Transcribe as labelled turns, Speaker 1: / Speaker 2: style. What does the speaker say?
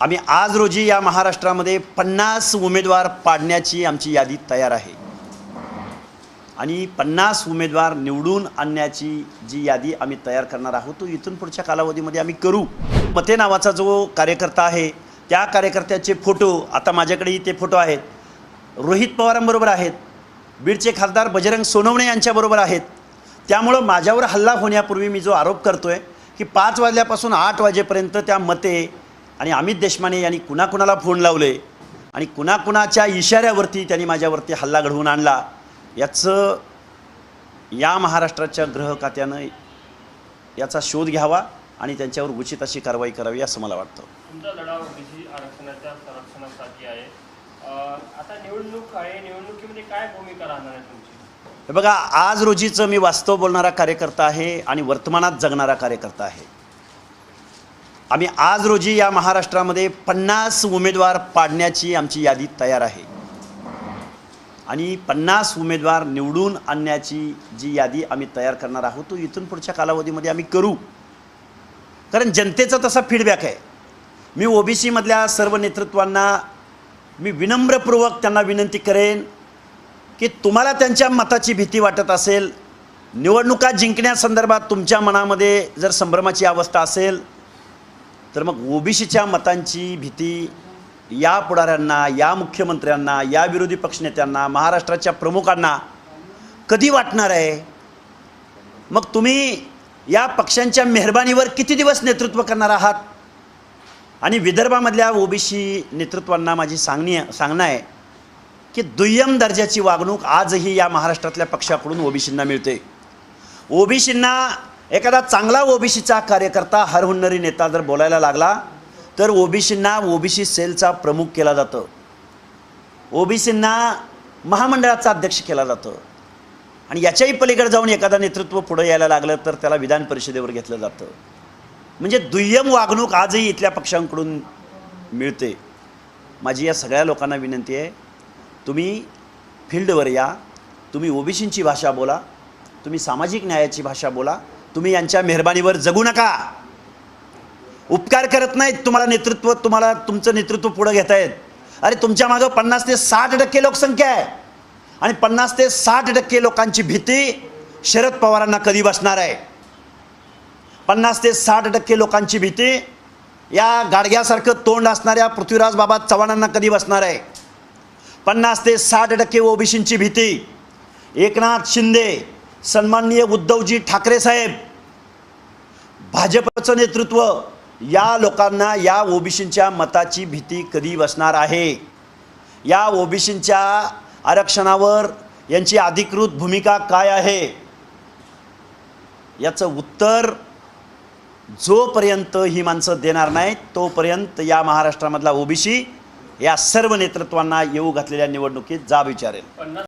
Speaker 1: आम्ही आज रोजी या महाराष्ट्रामध्ये पन्नास उमेदवार पाडण्याची आमची यादी तयार आहे. आणि पन्नास उमेदवार निवडून आणण्याची जी यादी आम्ही तयार करणार आहोत तो इथून पुढच्या कालावधीमध्ये आम्ही करू. मते नावाचा जो कार्यकर्ता आहे त्या कार्यकर्त्याचे फोटो आता माझ्याकडेही ते फोटो आहेत. रोहित पवारांबरोबर आहेत. बीडचे खासदार बजरंग सोनवणे यांच्याबरोबर आहेत. त्यामुळं माझ्यावर हल्ला होण्यापूर्वी मी जो आरोप करतो आहे की पाच वाजल्यापासून आठ वाजेपर्यंत त्या मते आणि अमित देशमाने यांनी कुणाकुणाला फोन लावले आणि कुणाकुणाच्या इशाऱ्यावरती त्यांनी माझ्यावरती हल्ला घडवून आणला याचं या महाराष्ट्राच्या गृह खात्यानं याचा शोध घ्यावा आणि त्यांच्यावर उचित अशी कारवाई करावी असं मला वाटतं.
Speaker 2: तुमचा लढा ओबीसी आरक्षणाच्या संरक्षणासाठी आहे. आता निवडणूक आहे. निवडणुकीमध्ये काय भूमिका राहणार आहे तुमची?
Speaker 1: हे बघा आज रोजीचं मी वास्तव बोलणारा कार्यकर्ता आहे आणि वर्तमानात जगणारा कार्यकर्ता आहे. आम्ही आज रोजी या महाराष्ट्रामध्ये पन्नास उमेदवार पाडण्याची आमची यादी तयार आहे. आणि पन्नास उमेदवार निवडून आणण्याची जी यादी आम्ही तयार करणार आहोत तो इथून पुढच्या कालावधीमध्ये आम्ही करू. कारण जनतेचा तसा फीडबॅक आहे. मी ओबीसीमधल्या सर्व नेतृत्वांना मी विनम्रपूर्वक त्यांना विनंती करेन की तुम्हाला त्यांच्या मताची भीती वाटत असेल निवडणुका जिंकण्यासंदर्भात तुमच्या मनामध्ये जर संभ्रमाची अवस्था असेल तर मग ओबीसीच्या मतांची भीती या पुढाऱ्यांना या मुख्यमंत्र्यांना या विरोधी पक्षनेत्यांना महाराष्ट्राच्या प्रमुखांना कधी वाटणार आहे? मग तुम्ही या पक्षांच्या मेहरबानीवर किती दिवस नेतृत्व करणार आहात? आणि विदर्भामधल्या ओबीसी नेतृत्वांना माझी सांगणी सांगणं आहे की दुय्यम दर्जाची वागणूक आजही या महाराष्ट्रातल्या पक्षाकडून ओबीसींना मिळते. ओबीसींना एखादा चांगला ओबीसीचा कार्यकर्ता हरहुन्नरी नेता जर बोलायला लागला तर ओबीसींना ओबीसी सेलचा प्रमुख केला जातं. ओबीसींना महामंडळाचा अध्यक्ष केला जातं. आणि याच्याही पलीकडे जाऊन एखादा नेतृत्व पुढे यायला लागलं तर त्याला विधान परिषदेवर घेतलं जातं. म्हणजे दुय्यम वागणूक आजही इथल्या पक्षांकडून मिळते. माझी या सगळ्या लोकांना विनंती आहे तुम्ही फील्डवर या तुम्ही ओबीसींची भाषा बोला तुम्ही सामाजिक न्यायाची भाषा बोला तुम्ही यांच्या मेहरबानीवर जगू नका. उपकार करत नाहीत तुम्हाला नेतृत्व तुम्हाला तुमचं नेतृत्व पुढं घेत आहेत अरे तुमच्या मागं पन्नास ते साठ टक्के लोकसंख्या आहे. आणि पन्नास ते साठ टक्के लोकांची भीती शरद पवारांना कधी बसणार आहे? पन्नास ते साठ टक्के लोकांची भीती या गाडग्यासारखं तोंड असणाऱ्या पृथ्वीराज बाबा चव्हाणांना कधी बसणार आहे? पन्नास ते साठ टक्के ओबीसींची भीती. एकनाथ शिंदे सन्माननीय उद्धवजी ठाकरे साहेब भाजपचं नेतृत्व या लोकांना या ओबीसींच्या मताची भीती कधी बसणार आहे? या ओबीसींच्या आरक्षणावर यांची अधिकृत भूमिका काय आहे? याचं उत्तर जोपर्यंत ही माणसं देणार नाहीत तोपर्यंत या महाराष्ट्रामधला ओबीसी या सर्व नेतृत्वांना येऊ घातलेल्या निवडणुकीत जा विचारेल.